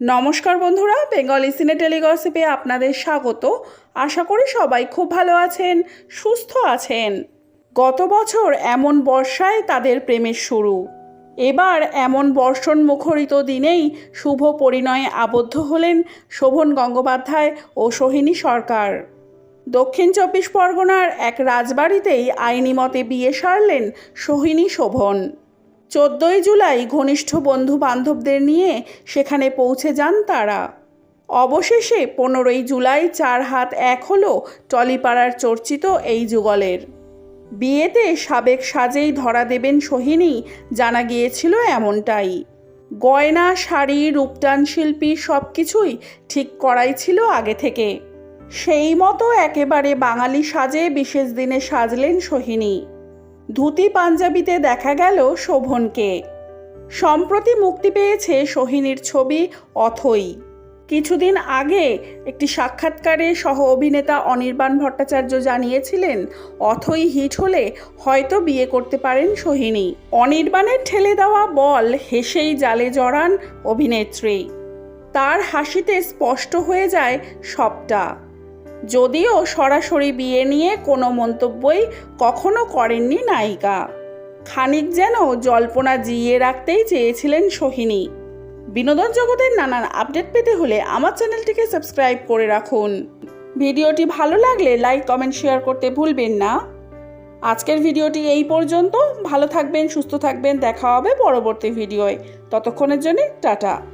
নমস্কার বন্ধুরা, বেঙ্গলি সিনে টেলিগসিপে আপনাদের স্বাগত। আশা করি সবাই খুব ভালো আছেন, সুস্থ আছেন। গত বছর এমন বর্ষায় তাদের প্রেমের শুরু। এবার এমন বর্ষণ মুখরিত দিনেই শুভ পরিণয়ে আবদ্ধ হলেন শোভন গঙ্গোপাধ্যায় ও সোহিনী সরকার। দক্ষিণ চব্বিশ পরগনার এক রাজবাড়িতেই আইনি মতে বিয়ে সারলেন সোহিনী শোভন। চোদ্দোই জুলাই ঘনিষ্ঠ বন্ধু বান্ধবদের নিয়ে সেখানে পৌঁছে যান তারা। অবশেষে পনেরোই জুলাই চার হাত এক হলো টলিপাড়ার চর্চিত এই যুগলের। বিয়েতে সাবেক সাজেই ধরা দেবেন সোহিনী, জানা গিয়েছিল এমনটাই। গয়না, শাড়ি রূপটান শিল্পী সব কিছুই ঠিক করাই ছিল আগে থেকে। সেই মতো একেবারে বাঙালি সাজে বিশেষ দিনে সাজলেন সোহিনী। ধুতি পাঞ্জাবিতে দেখা গেল শোভনকে। সম্প্রতি মুক্তি পেয়েছে সোহিনীর ছবি অথই। কিছুদিন আগে একটি সাক্ষাৎকারে সহ অভিনেতা অনির্বাণ ভট্টাচার্য জানিয়েছিলেন, অথই হিট হলে হয়তো বিয়ে করতে পারেন সোহিনী। অনির্বাণের ঠেলে দেওয়া বল হেসেই জালে জড়ান অভিনেত্রী। তার হাসিতে স্পষ্ট হয়ে যায় সবটা। যদিও সরাসরি বিয়ে নিয়ে কোনো মন্তব্যই কখনো করেননি নায়িকা। খানিক যেন জল্পনা জিয়ে রাখতেই চেয়েছিলেন সোহিনী। বিনোদন জগতের নানান আপডেট পেতে হলে আমার চ্যানেলটিকে সাবস্ক্রাইব করে রাখুন। ভিডিওটি ভালো লাগলে লাইক, কমেন্ট, শেয়ার করতে ভুলবেন না। আজকের ভিডিওটি এই পর্যন্ত। ভালো থাকবেন, সুস্থ থাকবেন। দেখা হবে পরবর্তী ভিডিওয়। ততক্ষণের জন্য টাটা।